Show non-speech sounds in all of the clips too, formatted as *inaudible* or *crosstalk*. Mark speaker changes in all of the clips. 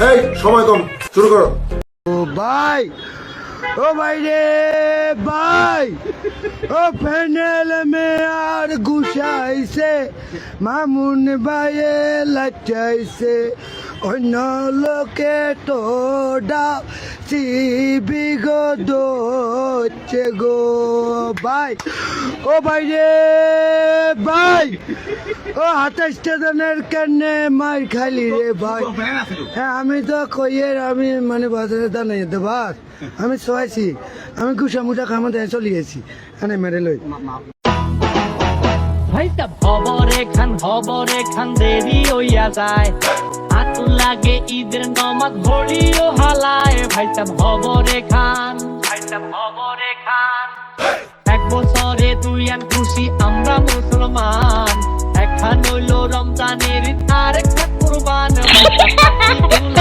Speaker 1: এই, সময় কম, শুরু করো।
Speaker 2: ও ভাই ও ভাই রে ভাই, ও প্যানেল মে আর মামুন ভাইয়ে লাচাইছে অন্য লোকে তো ডাব বিগো ও ভাই ভাই। ও আঠাশটা জনের কেনে মার খালি রে, ভাই। হ্যাঁ আমি তো কইয়ের, আমি মানে বাজারে দাঁড়াই যেতে বাস আমি শোয়াইছি আমি গুসা মুসা খামা দিয়ে চলে গেছি। এখানে মেরে লই।
Speaker 3: ভাইটা খবরে খান খবরে খান দেরি হইয়া যায়। লাগে ঈদের নমাজ ভরিও হালায়। ভাইটা খবরে খান ভাইটা খবরে এক বছরে তুই আন খুশি আমরা মুসলমান। একখান হইল রমজানের ঈদ, আর একটা কুরবান। *laughs*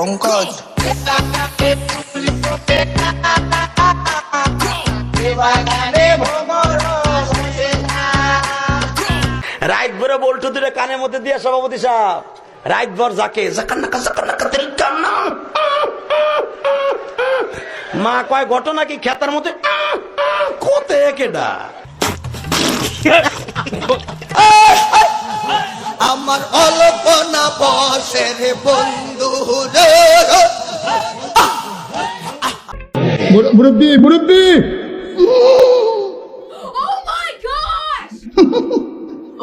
Speaker 4: পঙ্কজ।
Speaker 5: রাইট ভরে বল্টু দূরে কানের মধ্যে দিয়ে সভাপতি সাহেব। রাইট ভর যাকে মা কয় ঘটনা কি খেতার মধ্যে? কোতে কেডা *laughs*
Speaker 4: আমার অল্পনা বসের বন্ধু রে
Speaker 6: মুরব্বী মুরব্বী
Speaker 7: Oh my gosh!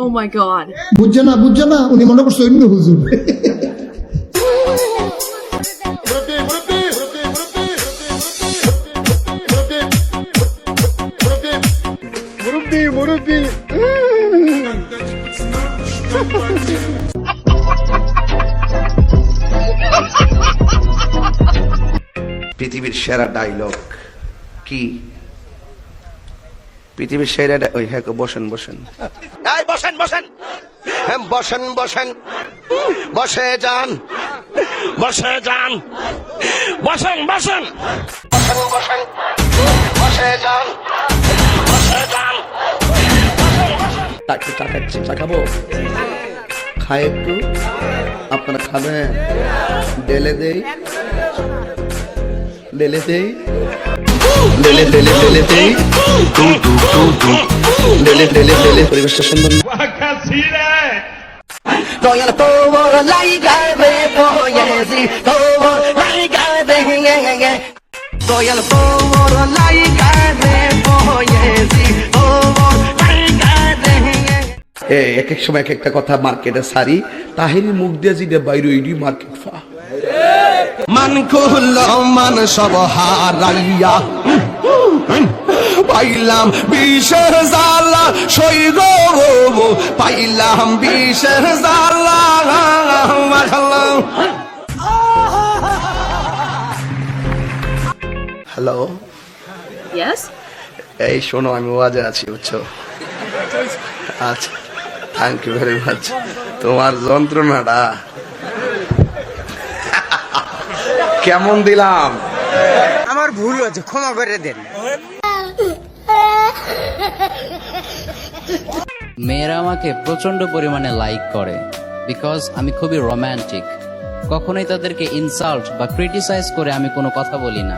Speaker 7: oh my god.
Speaker 6: বুঝছে না বুঝছে না উনি মনে করছে অন্য হুজুর মুরব্বী মুরব্বী
Speaker 5: পৃথিবীর সেরা ডায়লগ কি? পৃথিবীর সেরা ওই হ্যাঁ বসেন বসেন।
Speaker 4: বসেন বসেন। হ্যাঁ, বসেন বসেন। বসে যান। বসে যান। বসেন বসেন। বসেন বসেন। বসে যান। বসে যান।
Speaker 5: চা খাচ্ছি চা খাব? খাই একটু। আপনারা খাবেন? ডেলে দেই। ডেলে দেই। ডেলে ডেলে ডেলে দেই। টু টু টু টু ডেলে ডেলে ডেলে। পরিবেশটা সুন্দর। না?
Speaker 4: দয়াল তোর লাইগাবে বয়েছি তোর লাইগাবে গে দয়াল তোর লাইগাবে বয়েছি তোর লাইগাবে
Speaker 5: এ এক এক সময় এক একটা কথা মার্কেটে সারি তাহিনী মুখ দিয়ে যেটা বাইরে ওইডি মার্কেট ফা।
Speaker 4: মান কুল মান সব হারাইয়া। পাইলাম বিশের জালা সই গো পাইলাম বিশের জালা
Speaker 5: হ্যালো
Speaker 7: Yes?
Speaker 5: এই শোনো আমি ওয়াজে আছি বুঝছ? আচ্ছা। থ্যাংক ইউ ভেরি মাচ তোমার যন্ত্রণাটা। কেমন দিলাম?
Speaker 2: আমার ভুল হয়েছে ক্ষমা করে দেন।
Speaker 8: মেয়েরা আমাকে প্রচণ্ড পরিমাণে লাইক করে বিকজ আমি খুবই রোমান্টিক কখনোই তাদেরকে ইনসাল্ট বা ক্রিটিসাইজ করে আমি কোনো কথা বলি না।